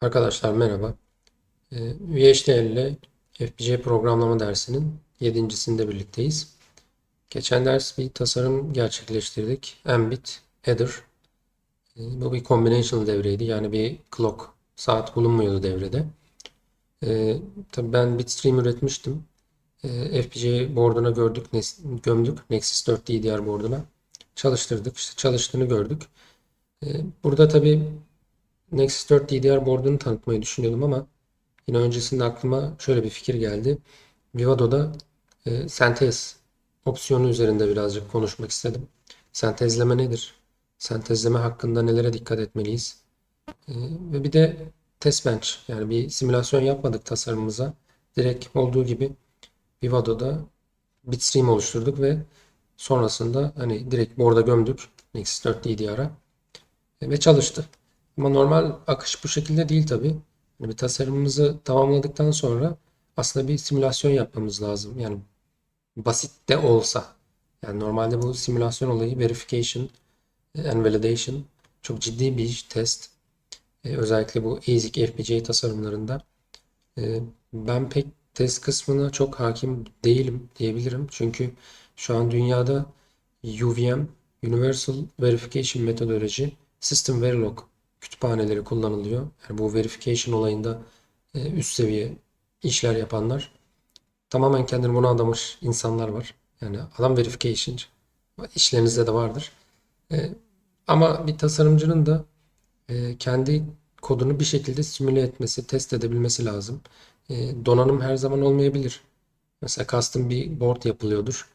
Arkadaşlar merhaba. Ee, VHDL ile FPGA programlama dersinin yedincisinde birlikteyiz. Geçen ders bir tasarım gerçekleştirdik. Mbit Adder. Ee, Bu bir combinational devreydi. Yani bir clock, saat bulunmuyordu devrede. Ee, tabii ben bitstream üretmiştim. Ee, FPGA board'una gördük, gömdük. Nexus 4 DDR board'una. Çalıştırdık. İşte çalıştığını gördük. Ee, Burada tabii Nexus 4 DDR board'unu tanıtmayı düşünüyordum ama yine öncesinde aklıma şöyle bir fikir geldi. Vivado'da e, sentez opsiyonu üzerinde birazcık konuşmak istedim. Sentezleme nedir? Sentezleme hakkında nelere dikkat etmeliyiz? E, ve bir de test bench yani bir simülasyon yapmadık tasarımımıza. Direkt olduğu gibi Vivado'da bitstream oluşturduk ve sonrasında hani direkt board'a gömdük Nexus 4 DDR'a ve çalıştı. Ama normal akış bu şekilde değil. Yani bir tasarımımızı tamamladıktan sonra aslında bir simülasyon yapmamız lazım. Yani basit de olsa. Yani normalde bu simülasyon olayı verification and validation çok ciddi bir test. Ee, özellikle bu ASIC FPGA tasarımlarında. Ee, ben pek test kısmına çok hakim değilim diyebilirim. Çünkü şu an dünyada UVM, Universal Verification Methodology, System Verilog kütüphaneleri kullanılıyor. Yani bu verification olayında e, üst seviye işler yapanlar tamamen kendini buna adamış insanlar var. Yani adam verification işlerinizde de vardır. E, ama bir tasarımcının da e, kendi kodunu bir şekilde simüle etmesi, test edebilmesi lazım. E, donanım her zaman olmayabilir. Mesela custom bir board yapılıyordur.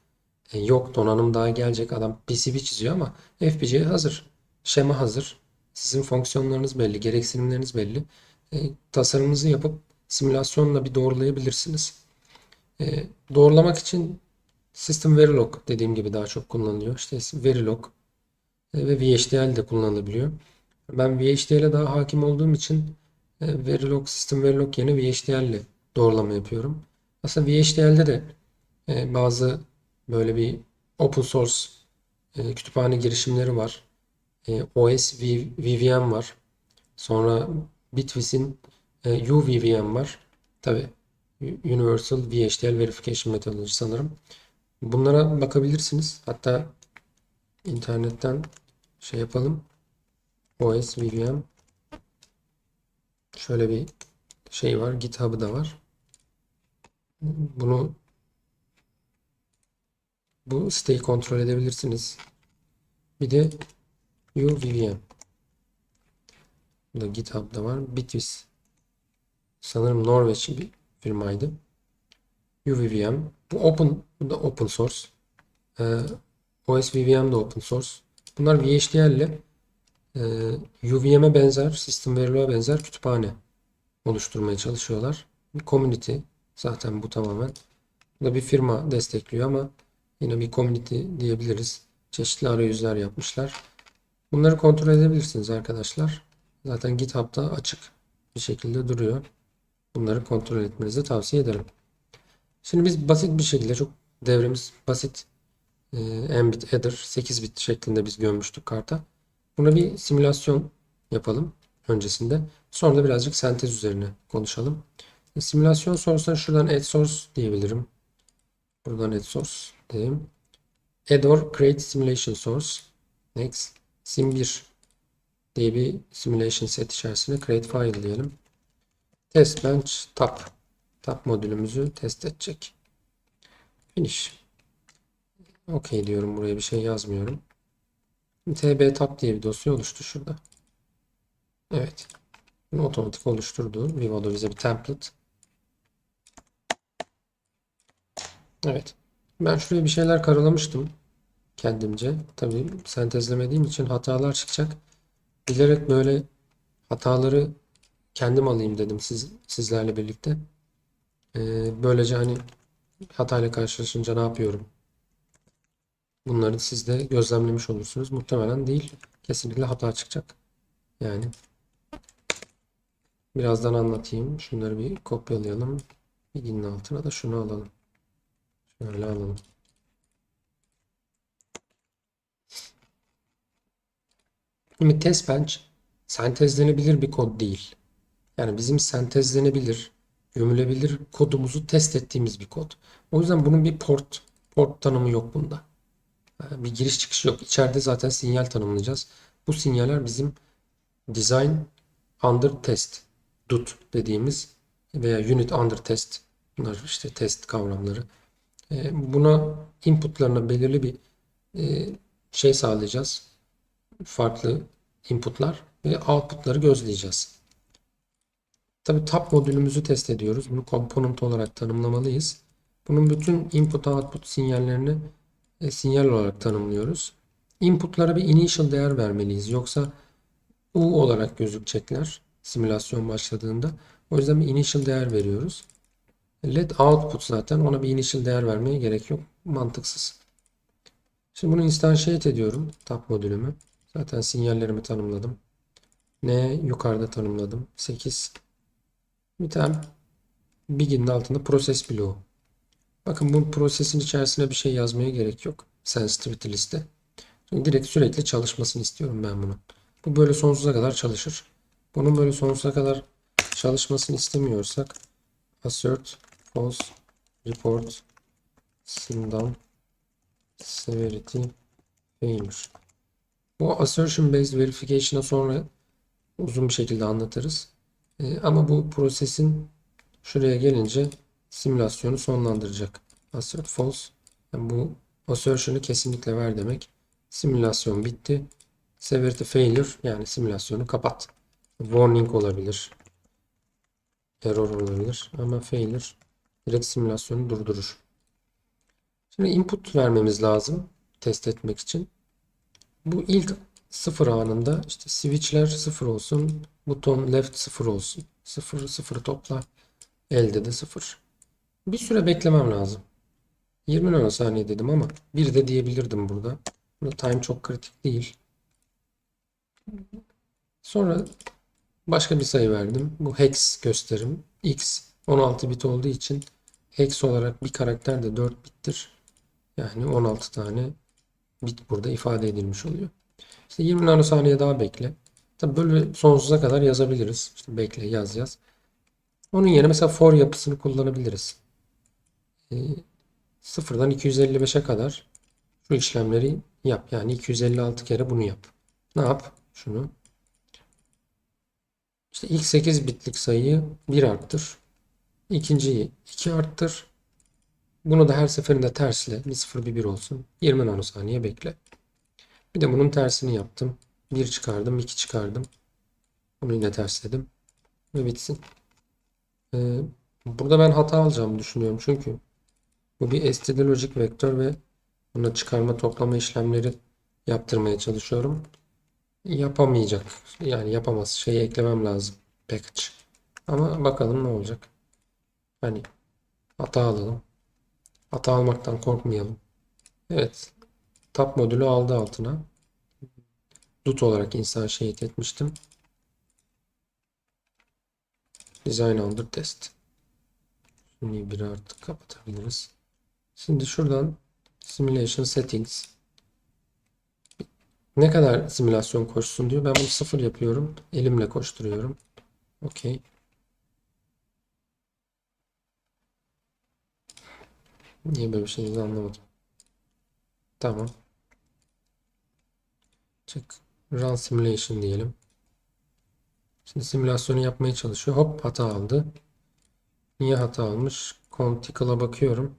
E, yok donanım daha gelecek. Adam PCB çiziyor ama FPGA hazır. Şema hazır. Sizin fonksiyonlarınız belli, gereksinimleriniz belli. E, tasarımınızı yapıp simülasyonla bir doğrulayabilirsiniz. E, doğrulamak için System Verilog dediğim gibi daha çok kullanılıyor. İşte Verilog e, ve VHDL de kullanılabiliyor. Ben VHDL'e daha hakim olduğum için e, Verilog, System Verilog yerine VHDL ile doğrulama yapıyorum. Aslında VHDL'de de e, bazı böyle bir open source kütüphane girişimleri var. E, OS VVM var. Sonra Bitwiz'in e, UVVM var. Tabi Universal VHDL Verification Methodology sanırım. Bunlara bakabilirsiniz. Hatta internetten şey yapalım. OS VVM şöyle bir şey var. GitHub'ı da var. Bunu bu siteyi kontrol edebilirsiniz. Bir de UVVM. Bu da GitHub'da var. Bitwiz. Sanırım Norveç bir firmaydı. UVVM. Bu open, bu da open source. Ee, OSVVM de open source. Bunlar VHDL ile e, UVM'e benzer, System Verilog'a benzer kütüphane oluşturmaya çalışıyorlar. Bir community. Zaten bu tamamen. Bu da bir firma destekliyor ama yine bir community diyebiliriz. Çeşitli arayüzler yapmışlar. Bunları kontrol edebilirsiniz arkadaşlar. Zaten GitHub'da açık bir şekilde duruyor. Bunları kontrol etmenizi tavsiye ederim. Şimdi biz basit bir şekilde çok devremiz basit e, mbit adder 8 bit şeklinde biz gömmüştük karta. Buna bir simülasyon yapalım öncesinde. Sonra da birazcık sentez üzerine konuşalım. E, simülasyon sorusuna şuradan add source diyebilirim. Buradan add source diyeyim. Add or create simulation source. Next. Sim1 diye bir simulation set içerisine create file diyelim. Test bench tap. Tap modülümüzü test edecek. Finish. OK diyorum. Buraya bir şey yazmıyorum. tb tap diye bir dosya oluştu şurada. Evet. Bunu otomatik oluşturdu. Vivo'da bize bir template. Evet. Ben şuraya bir şeyler karalamıştım kendimce. Tabii sentezlemediğim için hatalar çıkacak. Bilerek böyle hataları kendim alayım dedim siz sizlerle birlikte. Ee, böylece hani hatayla karşılaşınca ne yapıyorum? Bunları siz de gözlemlemiş olursunuz. Muhtemelen değil. Kesinlikle hata çıkacak. Yani birazdan anlatayım. Şunları bir kopyalayalım. Bilginin altına da şunu alalım. Şöyle alalım. Şimdi test bench sentezlenebilir bir kod değil. Yani bizim sentezlenebilir, gömülebilir kodumuzu test ettiğimiz bir kod. O yüzden bunun bir port port tanımı yok bunda. Yani Bir giriş çıkış yok. İçeride zaten sinyal tanımlayacağız. Bu sinyaller bizim design under test DUT dediğimiz veya unit under test bunlar işte test kavramları. E, Buna inputlarına belirli bir e, şey sağlayacağız. Farklı inputlar ve outputları gözleyeceğiz. Tabi tap modülümüzü test ediyoruz. Bunu component olarak tanımlamalıyız. Bunun bütün input output sinyallerini e, sinyal olarak tanımlıyoruz. Inputlara bir initial değer vermeliyiz. Yoksa U olarak gözükecekler simülasyon başladığında. O yüzden bir initial değer veriyoruz. Let output zaten ona bir initial değer vermeye gerek yok. Mantıksız. Şimdi bunu instantiate ediyorum. Tap modülümü. Zaten sinyallerimi tanımladım. Ne yukarıda tanımladım. 8. Bir tane begin'in altında proses bloğu. Bakın bu prosesin içerisine bir şey yazmaya gerek yok. Sensitivity liste. Şimdi direkt sürekli çalışmasını istiyorum ben bunu. Bu böyle sonsuza kadar çalışır. Bunun böyle sonsuza kadar çalışmasını istemiyorsak assert false report simdown severity failure. Bu assertion based verification'a sonra uzun bir şekilde anlatırız. Ee, ama bu prosesin şuraya gelince simülasyonu sonlandıracak. Assert false. Yani bu assertion'ı kesinlikle ver demek. Simülasyon bitti. Severity failure yani simülasyonu kapat. Warning olabilir. Error olabilir ama failure direkt simülasyonu durdurur. Şimdi input vermemiz lazım test etmek için. Bu ilk sıfır anında işte switchler sıfır olsun, buton left sıfır olsun. Sıfır sıfır topla. Elde de sıfır. Bir süre beklemem lazım. 20 nanosaniye dedim ama bir de diyebilirdim burada. Burada time çok kritik değil. Sonra başka bir sayı verdim. Bu hex gösterim. X 16 bit olduğu için hex olarak bir karakter de 4 bittir. Yani 16 tane bit burada ifade edilmiş oluyor. İşte 20 nanosaniye daha bekle. Tabii böyle sonsuza kadar yazabiliriz. İşte bekle yaz yaz. Onun yerine mesela for yapısını kullanabiliriz. Ee, sıfırdan 255'e kadar şu işlemleri yap. Yani 256 kere bunu yap. Ne yap? Şunu. İşte ilk 8 bitlik sayıyı 1 arttır. İkinciyi 2 arttır. Bunu da her seferinde tersle. Bir 0 bir 1 olsun. 20 nanosaniye bekle. Bir de bunun tersini yaptım. 1 çıkardım, 2 çıkardım. Bunu yine tersledim. Ve bitsin. Ee, burada ben hata alacağımı düşünüyorum. Çünkü bu bir std logic vektör ve buna çıkarma toplama işlemleri yaptırmaya çalışıyorum. Yapamayacak. Yani yapamaz. Şeyi eklemem lazım. Package. Ama bakalım ne olacak. Hani hata alalım. Hata almaktan korkmayalım. Evet. Tap modülü aldı altına. DUT olarak insan şehit etmiştim. Design under test. Şimdi bir artık kapatabiliriz. Şimdi şuradan simulation settings ne kadar simülasyon koşsun diyor. Ben bunu sıfır yapıyorum. Elimle koşturuyorum. Okey. Niye böyle bir şey anlamadım. Tamam. Çık. Run simulation diyelim. Şimdi simülasyonu yapmaya çalışıyor. Hop hata aldı. Niye hata almış? Conticle'a bakıyorum.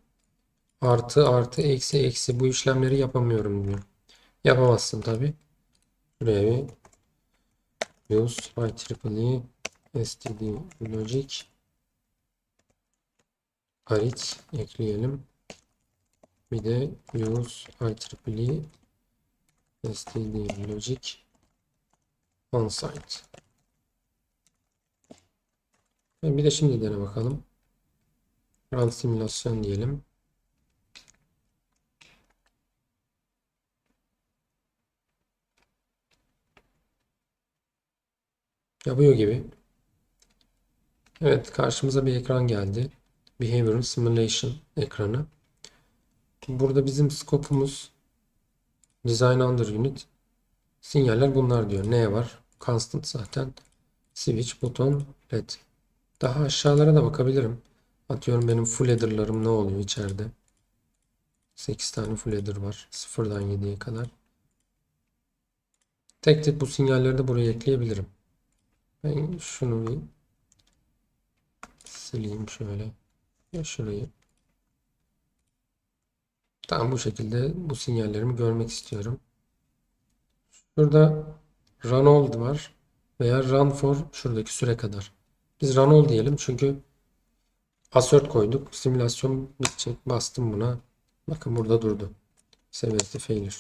Artı artı eksi eksi bu işlemleri yapamıyorum diyor. Yapamazsın tabi. Şuraya bir use IEEE std logic arit ekleyelim. Bir de use IEEE std logic onsite. Bir de şimdi dene bakalım. Run simülasyon diyelim. Yapıyor gibi. Evet karşımıza bir ekran geldi. Behavioral Simulation ekranı. Burada bizim skopumuz Design Under Unit. Sinyaller bunlar diyor. Ne var? Constant zaten. switch, buton, led. Daha aşağılara da bakabilirim. Atıyorum benim full header'larım ne oluyor içeride. 8 tane full header var. 0'dan 7'ye kadar. Tek tek bu sinyalleri de buraya ekleyebilirim. Ben şunu bir sileyim şöyle. Ya şurayı. Tamam bu şekilde bu sinyallerimi görmek istiyorum. Şurada run all var veya run for şuradaki süre kadar. Biz run all diyelim çünkü assert koyduk. Simülasyon bitecek. Bastım buna. Bakın burada durdu. Severity failure.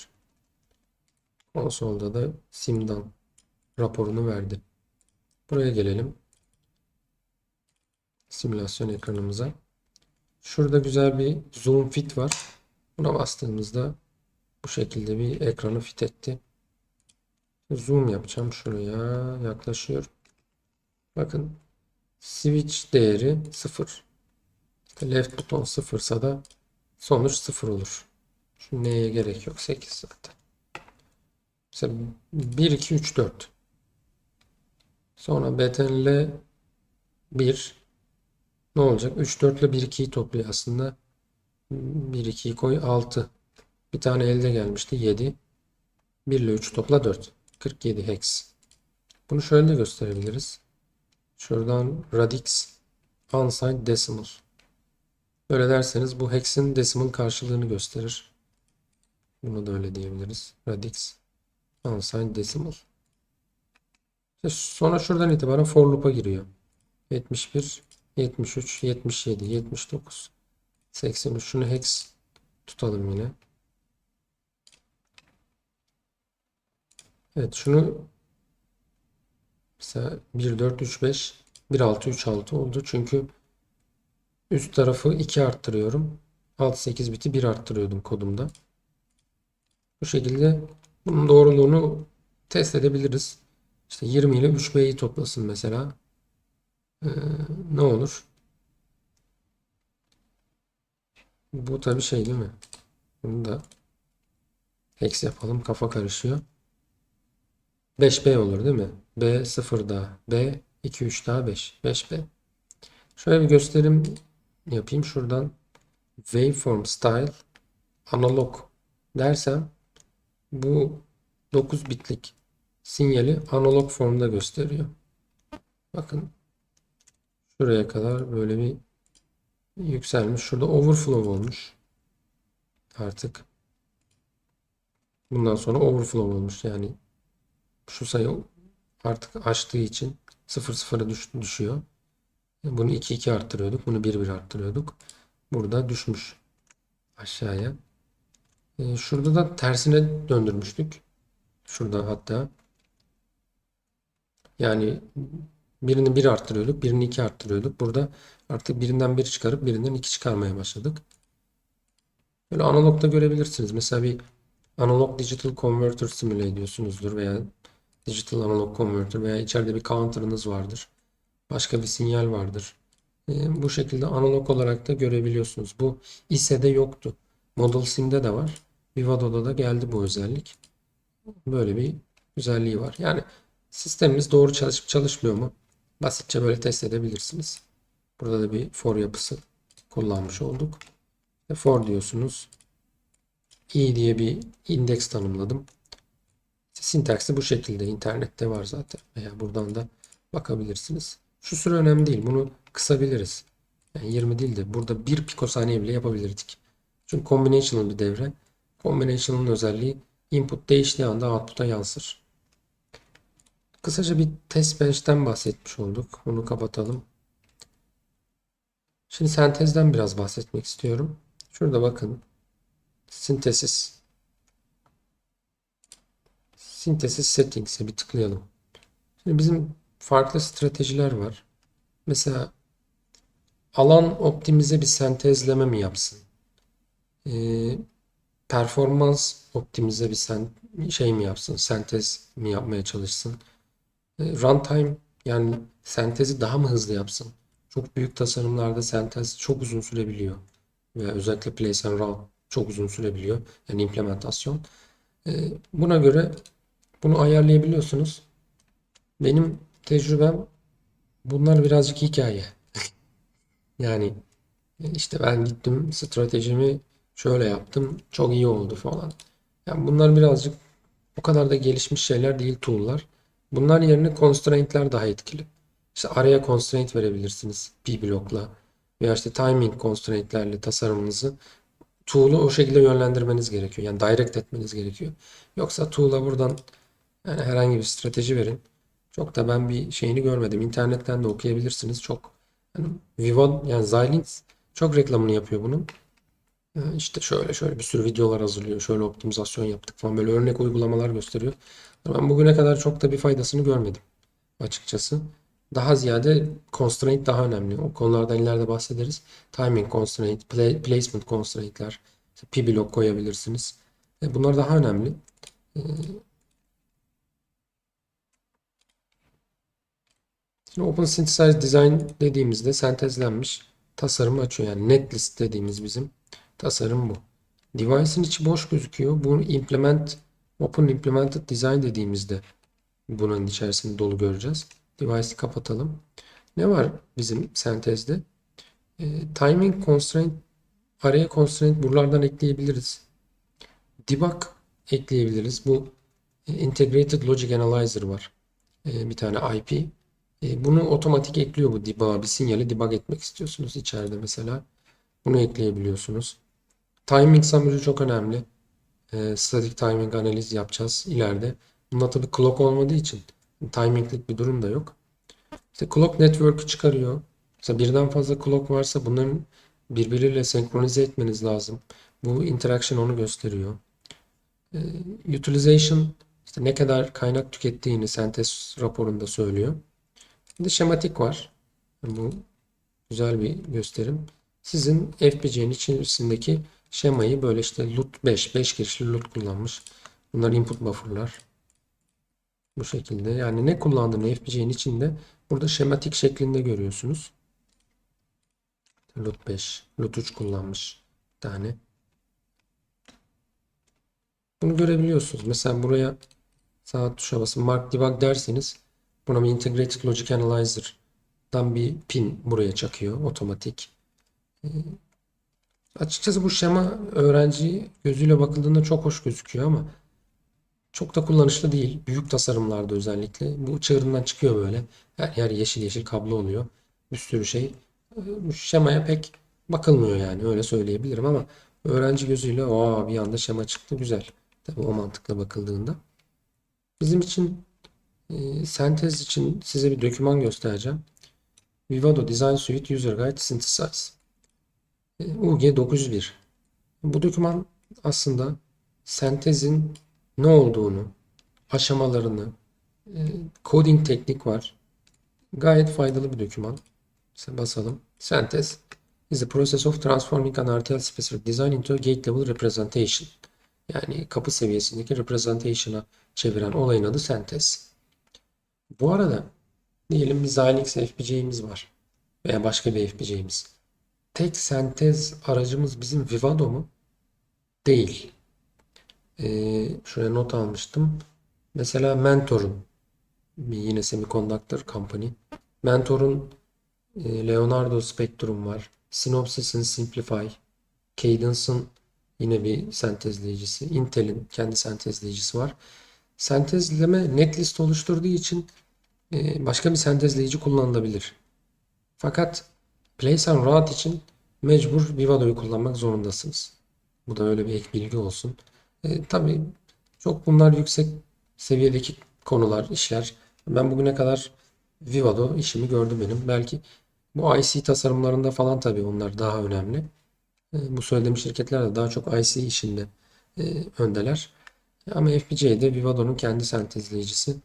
Konsolda da simdan raporunu verdi. Buraya gelelim. Simülasyon ekranımıza. Şurada güzel bir zoom fit var. Buna bastığımızda bu şekilde bir ekranı fit etti. Zoom yapacağım şuraya. Yaklaşıyorum. Bakın switch değeri 0. İşte left buton 0 ise da sonuç 0 olur. Şu neye gerek yok. 8 zaten. Mesela 1, 2, 3, 4. Sonra btnl 1 ne olacak? 3, 4 ile 1, 2'yi topluyor aslında. 1, 2'yi koy 6. Bir tane elde gelmişti 7. 1 ile 3 topla 4. 47 hex. Bunu şöyle de gösterebiliriz. Şuradan radix unsigned decimal. Böyle derseniz bu hex'in decimal karşılığını gösterir. Bunu da öyle diyebiliriz. Radix unsigned decimal. İşte sonra şuradan itibaren for loop'a giriyor. 71, 73, 77, 79, 83. Şunu hex tutalım yine. Evet şunu mesela 1, 4, 3, 5, 1, 6, 3, 6 oldu. Çünkü üst tarafı 2 arttırıyorum. Alt 8 biti 1 arttırıyordum kodumda. Bu şekilde bunun doğruluğunu test edebiliriz. İşte 20 ile 3B'yi toplasın mesela. Ee, ne olur? Bu tabi şey değil mi? Bunu da hex yapalım. Kafa karışıyor. 5B olur değil mi? B 0 daha. B 2 3 daha 5. 5B. Şöyle bir gösterim yapayım. Şuradan waveform style analog dersem bu 9 bitlik sinyali analog formda gösteriyor. Bakın şuraya kadar böyle bir yükselmiş. Şurada overflow olmuş. Artık bundan sonra overflow olmuş. Yani şu sayı artık aştığı için 0 0'a düş, düşüyor. Bunu 2 2 arttırıyorduk. Bunu 1 1 arttırıyorduk. Burada düşmüş aşağıya. Ee, şurada da tersine döndürmüştük. Şurada hatta. Yani birini 1 arttırıyorduk. Birini 2 arttırıyorduk. Burada artık birinden 1 çıkarıp birinden 2 çıkarmaya başladık. Böyle analogda görebilirsiniz. Mesela bir analog digital converter simüle ediyorsunuzdur veya digital analog converter veya içeride bir counter'ınız vardır. Başka bir sinyal vardır. E, bu şekilde analog olarak da görebiliyorsunuz. Bu ISE'de yoktu. Model Sim'de de var. Vivado'da da geldi bu özellik. Böyle bir özelliği var. Yani sistemimiz doğru çalışıp çalışmıyor mu? Basitçe böyle test edebilirsiniz. Burada da bir for yapısı kullanmış olduk. Ve for diyorsunuz. i diye bir indeks tanımladım. Sintaksi bu şekilde internette var zaten veya buradan da bakabilirsiniz. Şu süre önemli değil. Bunu kısabiliriz. Yani 20 değil de burada 1 pikosaniye bile yapabilirdik. Çünkü combinational bir devre. Combinational'ın özelliği input değiştiği anda output'a yansır. Kısaca bir test bench'ten bahsetmiş olduk. Onu kapatalım. Şimdi sentezden biraz bahsetmek istiyorum. Şurada bakın. Sintesis Synthesis Settings'e bir tıklayalım. Şimdi bizim farklı stratejiler var. Mesela alan optimize bir sentezleme mi yapsın? Ee, performans optimize bir sen, şey mi yapsın? Sentez mi yapmaya çalışsın? Ee, runtime yani sentezi daha mı hızlı yapsın? Çok büyük tasarımlarda sentez çok uzun sürebiliyor. Ve özellikle place and run çok uzun sürebiliyor. Yani implementasyon. Ee, buna göre bunu ayarlayabiliyorsunuz. Benim tecrübem bunlar birazcık hikaye. Yani işte ben gittim stratejimi şöyle yaptım çok iyi oldu falan. Yani bunlar birazcık o kadar da gelişmiş şeyler değil tool'lar. Bunlar yerine constraint'ler daha etkili. İşte araya constraint verebilirsiniz bir blokla veya işte timing constraint'lerle tasarımınızı tool'u o şekilde yönlendirmeniz gerekiyor. Yani direct etmeniz gerekiyor. Yoksa tool'a buradan yani herhangi bir strateji verin. Çok da ben bir şeyini görmedim. İnternetten de okuyabilirsiniz. Çok yani Vivo yani Xilinx çok reklamını yapıyor bunun. İşte şöyle şöyle bir sürü videolar hazırlıyor. Şöyle optimizasyon yaptık falan böyle örnek uygulamalar gösteriyor. Ben bugüne kadar çok da bir faydasını görmedim açıkçası. Daha ziyade constraint daha önemli. O konulardan ileride bahsederiz. Timing constraint, play- placement constraint'ler, işte p block koyabilirsiniz. E, Bunlar daha önemli. E, Şimdi Open Synthesize Design dediğimizde sentezlenmiş tasarımı açıyor. Yani netlist dediğimiz bizim tasarım bu. Device'ın içi boş gözüküyor. Bunu implement, Open Implemented Design dediğimizde bunun içerisinde dolu göreceğiz. Device'i kapatalım. Ne var bizim sentezde? E, timing constraint, araya constraint buralardan ekleyebiliriz. Debug ekleyebiliriz. Bu e, Integrated Logic Analyzer var. E, bir tane IP. E, bunu otomatik ekliyor bu debug. Bir sinyali debug etmek istiyorsunuz içeride mesela. Bunu ekleyebiliyorsunuz. Timing summary çok önemli. E, static timing analiz yapacağız ileride. Bunda tabii clock olmadığı için timinglik bir durum da yok. İşte clock network'ü çıkarıyor. Mesela birden fazla clock varsa bunların birbiriyle senkronize etmeniz lazım. Bu interaction onu gösteriyor. E, utilization işte ne kadar kaynak tükettiğini sentez raporunda söylüyor. De şematik var. Bu güzel bir gösterim. Sizin FPGA'nin içerisindeki şemayı böyle işte LUT 5, 5 girişli LUT kullanmış. Bunlar input buffer'lar. Bu şekilde. Yani ne kullandığını FPGA'nin içinde burada şematik şeklinde görüyorsunuz. LUT 5, LUT 3 kullanmış bir tane. Bunu görebiliyorsunuz. Mesela buraya sağ tuşa basın Mark Debug derseniz buna bir Integrated Logic Analyzer'dan bir pin buraya çakıyor otomatik. Açıkçası bu şema öğrenci gözüyle bakıldığında çok hoş gözüküyor ama çok da kullanışlı değil. Büyük tasarımlarda özellikle. Bu çığırından çıkıyor böyle. Her yer yeşil yeşil kablo oluyor. Bir sürü şey. Bu şemaya pek bakılmıyor yani öyle söyleyebilirim ama öğrenci gözüyle o bir anda şema çıktı güzel. Tabii o mantıkla bakıldığında. Bizim için e, sentez için size bir doküman göstereceğim. Vivado Design Suite User Guide Synthesize. E, UG 901. Bu doküman aslında sentezin ne olduğunu, aşamalarını, e, coding teknik var. Gayet faydalı bir doküman. Basalım. Sentez is the process of transforming an RTL specific design into a gate level representation. Yani kapı seviyesindeki representation'a çeviren olayın adı sentez. Bu arada diyelim bir Xilinx FPGA'miz var veya başka bir FPGA'miz. Tek sentez aracımız bizim Vivado mu? Değil. Ee, şuraya not almıştım. Mesela Mentor'un yine semiconductor company. Mentor'un e, Leonardo Spectrum var. Synopsys'in Simplify. Cadence'ın yine bir sentezleyicisi. Intel'in kendi sentezleyicisi var. Sentezleme netlist oluşturduğu için e, başka bir sentezleyici kullanılabilir. Fakat And Route için mecbur Vivado'yu kullanmak zorundasınız. Bu da öyle bir ek bilgi olsun. E, tabii çok bunlar yüksek seviyedeki konular, işler. Ben bugüne kadar Vivado işimi gördüm benim. Belki bu IC tasarımlarında falan tabii onlar daha önemli. E, bu söylediğim şirketler de daha çok IC işinde e, öndeler. Ama FPGA'de Vivado'nun kendi sentezleyicisi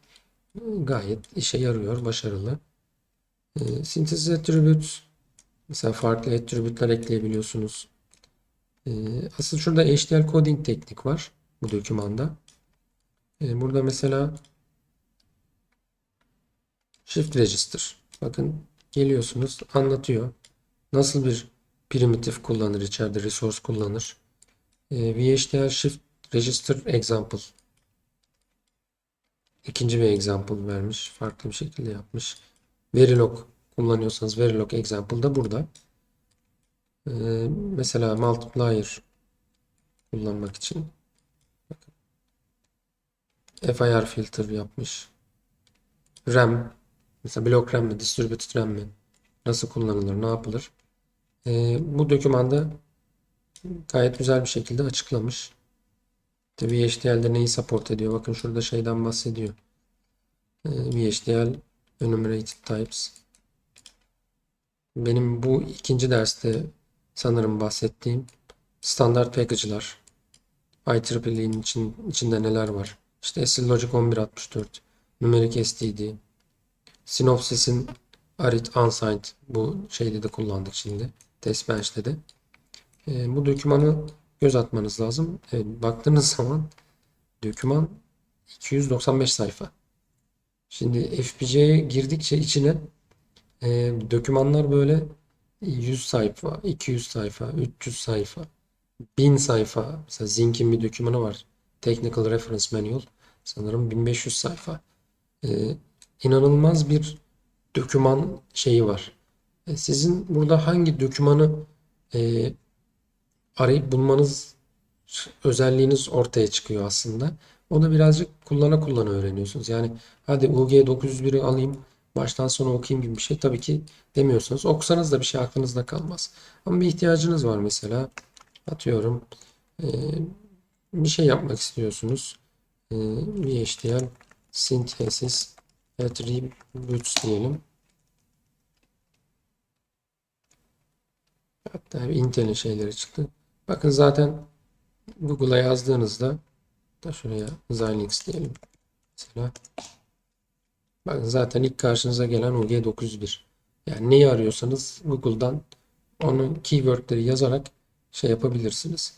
e, gayet işe yarıyor, başarılı. E, Synthesis Attributes mesela farklı attribute'lar ekleyebiliyorsunuz. E, asıl şurada HDL coding teknik var bu dokümanda. E, burada mesela Shift Register. Bakın geliyorsunuz anlatıyor. Nasıl bir primitif kullanır içeride resource kullanır. VHDL Shift Register Example. ikinci bir example vermiş. Farklı bir şekilde yapmış. Verilog kullanıyorsanız Verilog example da burada. Ee, mesela multiplier kullanmak için. FIR filter yapmış. RAM mesela block RAM mi, distributed RAM mi nasıl kullanılır, ne yapılır? Ee, bu dokümanda gayet güzel bir şekilde açıklamış. İşte VHDL'de neyi support ediyor? Bakın şurada şeyden bahsediyor. Ee, VHDL Enumerated Types. Benim bu ikinci derste sanırım bahsettiğim standart package'lar. IEEE'nin için, içinde neler var? İşte SL Logic 1164, Numeric STD, Synopsys'in Arid Unsigned bu şeyde de kullandık şimdi. Test Bench'te de. E, bu dokümanı göz atmanız lazım. Evet, baktığınız zaman doküman 295 sayfa. Şimdi FPGA'ye girdikçe içine e, dokümanlar böyle 100 sayfa, 200 sayfa, 300 sayfa, 1000 sayfa. Mesela Zinc'in bir dokümanı var. Technical Reference Manual. Sanırım 1500 sayfa. E, inanılmaz bir doküman şeyi var. E, sizin burada hangi dokümanı e, arayıp bulmanız özelliğiniz ortaya çıkıyor aslında. Onu birazcık kullana kullana öğreniyorsunuz. Yani hadi UG 901'i alayım baştan sona okuyayım gibi bir şey tabii ki demiyorsunuz. Okusanız da bir şey aklınızda kalmaz. Ama bir ihtiyacınız var mesela. Atıyorum e, bir şey yapmak istiyorsunuz. E, VHDL synthesis attributes diyelim. Hatta Intel'in şeyleri çıktı. Bakın zaten Google'a yazdığınızda da şuraya Xilinx diyelim. Mesela bakın zaten ilk karşınıza gelen UG901. Yani neyi arıyorsanız Google'dan onun keywordleri yazarak şey yapabilirsiniz.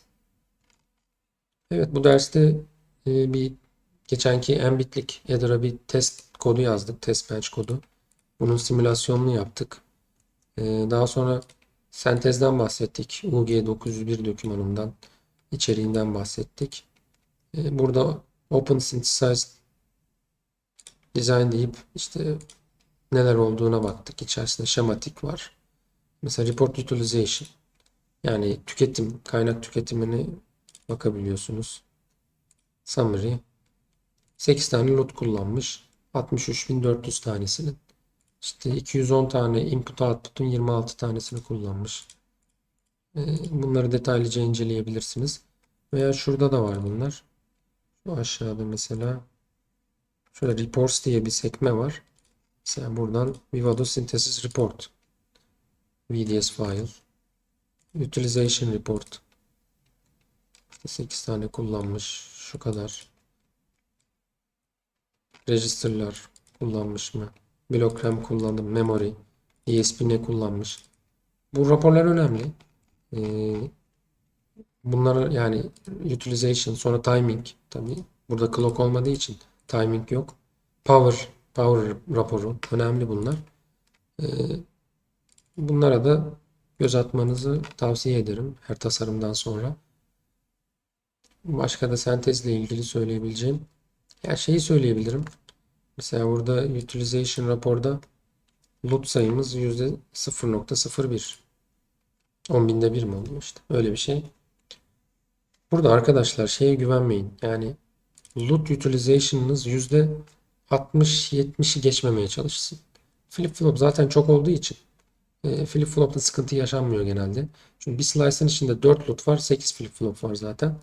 Evet bu derste e, bir geçenki Mbit'lik Adder'a bir test kodu yazdık. Test bench kodu. Bunun simülasyonunu yaptık. E, daha sonra Sentezden bahsettik. UG901 dokümanından, içeriğinden bahsettik. Ee, burada Open Synthesized Design deyip işte neler olduğuna baktık. İçerisinde şematik var. Mesela Report Utilization. Yani tüketim, kaynak tüketimini bakabiliyorsunuz. Summary. 8 tane lot kullanmış. 63.400 tanesinin. İşte 210 tane input output'un 26 tanesini kullanmış. Ee, bunları detaylıca inceleyebilirsiniz. Veya şurada da var bunlar. Şu aşağıda mesela şöyle reports diye bir sekme var. Mesela buradan Vivado Synthesis Report VDS file Utilization Report işte 8 tane kullanmış. Şu kadar. Register'lar kullanmış mı? Block RAM kullandım. Memory. ESP ne kullanmış. Bu raporlar önemli. Ee, bunları yani utilization sonra timing tabi burada clock olmadığı için timing yok. Power power raporu önemli bunlar. Ee, bunlara da göz atmanızı tavsiye ederim her tasarımdan sonra. Başka da sentezle ilgili söyleyebileceğim. Ya şeyi söyleyebilirim. Mesela burada utilization raporda loot sayımız %0.01. 10 binde bir mi oluyor işte? Öyle bir şey. Burada arkadaşlar şeye güvenmeyin. Yani loot utilization'ınız %60-70'i geçmemeye çalışsın. Flip flop zaten çok olduğu için e, flip flop'ta sıkıntı yaşanmıyor genelde. Çünkü bir slice'ın içinde 4 loot var, 8 flip flop var zaten.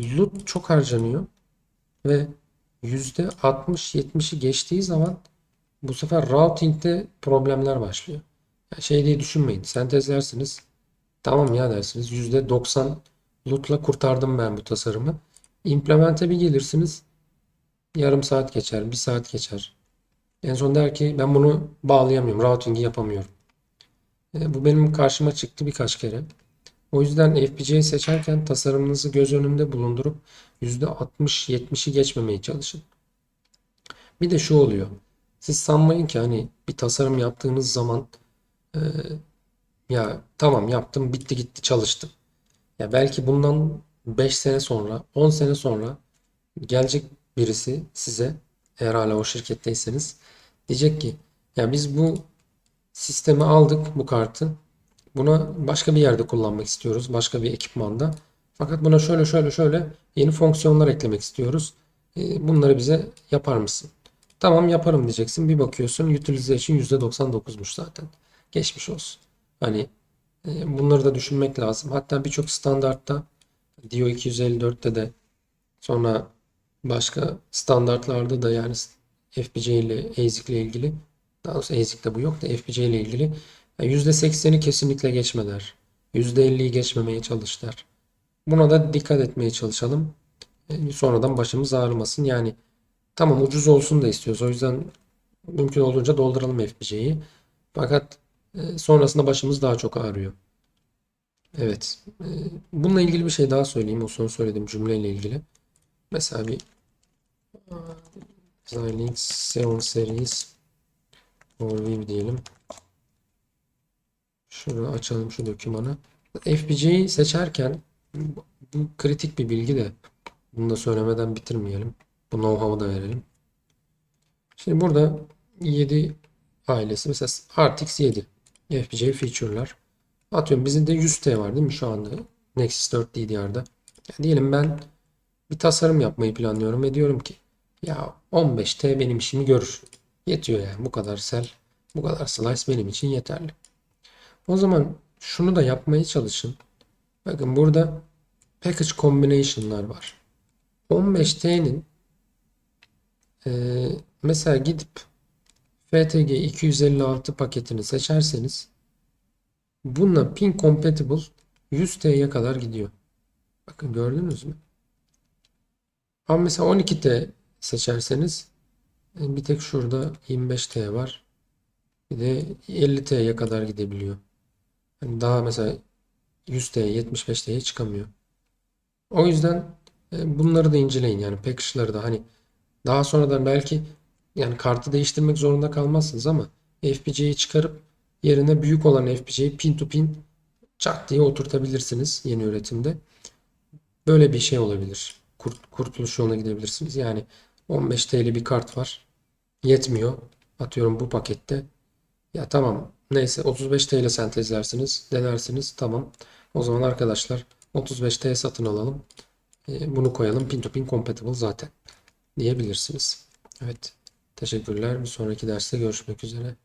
Loot çok harcanıyor ve %60-70'i geçtiği zaman bu sefer routing'de problemler başlıyor. Yani şey diye düşünmeyin. Sentezlersiniz. Tamam ya dersiniz. %90 loot'la kurtardım ben bu tasarımı. Implement'e bir gelirsiniz. Yarım saat geçer. Bir saat geçer. En son der ki ben bunu bağlayamıyorum. Routing'i yapamıyorum. E, bu benim karşıma çıktı birkaç kere. O yüzden FPGA seçerken tasarımınızı göz önünde bulundurup %60-70'i geçmemeye çalışın. Bir de şu oluyor. Siz sanmayın ki hani bir tasarım yaptığınız zaman e, ya tamam yaptım bitti gitti çalıştım. Ya belki bundan 5 sene sonra 10 sene sonra gelecek birisi size eğer hala o şirketteyseniz diyecek ki ya biz bu sistemi aldık bu kartı. Buna başka bir yerde kullanmak istiyoruz. Başka bir ekipmanda. Fakat buna şöyle şöyle şöyle yeni fonksiyonlar eklemek istiyoruz. E, Bunları bize yapar mısın? Tamam yaparım diyeceksin. Bir bakıyorsun utilization %99'muş zaten. Geçmiş olsun. Hani e, bunları da düşünmek lazım. Hatta birçok standartta DO 254'te de sonra başka standartlarda da yani FPC ile ASIC ile ilgili daha doğrusu ASIC'te bu yok da FPC ile ilgili yani %80'i kesinlikle geçmeler. %50'yi geçmemeye çalışlar. Buna da dikkat etmeye çalışalım. E, Sonradan başımız ağrımasın. Yani tamam ucuz olsun da istiyoruz. O yüzden mümkün olduğunca dolduralım FPC'yi. Fakat e, sonrasında başımız daha çok ağrıyor. Evet. e, Bununla ilgili bir şey daha söyleyeyim. O son söylediğim cümleyle ilgili. Mesela bir Xilinx 7 Series Overview diyelim. Şunu açalım şu dokümanı. FPGA'yı seçerken bu kritik bir bilgi de bunu da söylemeden bitirmeyelim. Bu know-how'u da verelim. Şimdi burada 7 ailesi mesela RTX 7 FPGA feature'lar. Atıyorum bizim de 100T var değil mi şu anda Nexus 4 DDR'da. Ya diyelim ben bir tasarım yapmayı planlıyorum ve diyorum ki ya 15T benim işimi görür. Yetiyor yani bu kadar sel, bu kadar slice benim için yeterli. O zaman şunu da yapmaya çalışın. Bakın burada package combination'lar var. 15T'nin eee, mesela gidip FTG 256 paketini seçerseniz bununla pin compatible 100T'ye kadar gidiyor. Bakın gördünüz mü? Ama mesela 12T seçerseniz e, bir tek şurada 25T var. Bir de 50T'ye kadar gidebiliyor. Hani daha mesela 100T'ye 75T'ye çıkamıyor. O yüzden e, bunları da inceleyin yani package'ları da hani daha sonradan belki yani kartı değiştirmek zorunda kalmazsınız ama FPGA'yı çıkarıp yerine büyük olan FPGA'yı pin to pin çat diye oturtabilirsiniz yeni üretimde. Böyle bir şey olabilir. Kurt, kurtuluş yoluna gidebilirsiniz. Yani 15 TL bir kart var. Yetmiyor. Atıyorum bu pakette. Ya tamam neyse 35 TL sentezlersiniz. Denersiniz. Tamam. O zaman arkadaşlar 35 TL satın alalım. E, bunu koyalım. Pin to pin compatible zaten diyebilirsiniz. Evet. Teşekkürler. Bir sonraki derste görüşmek üzere.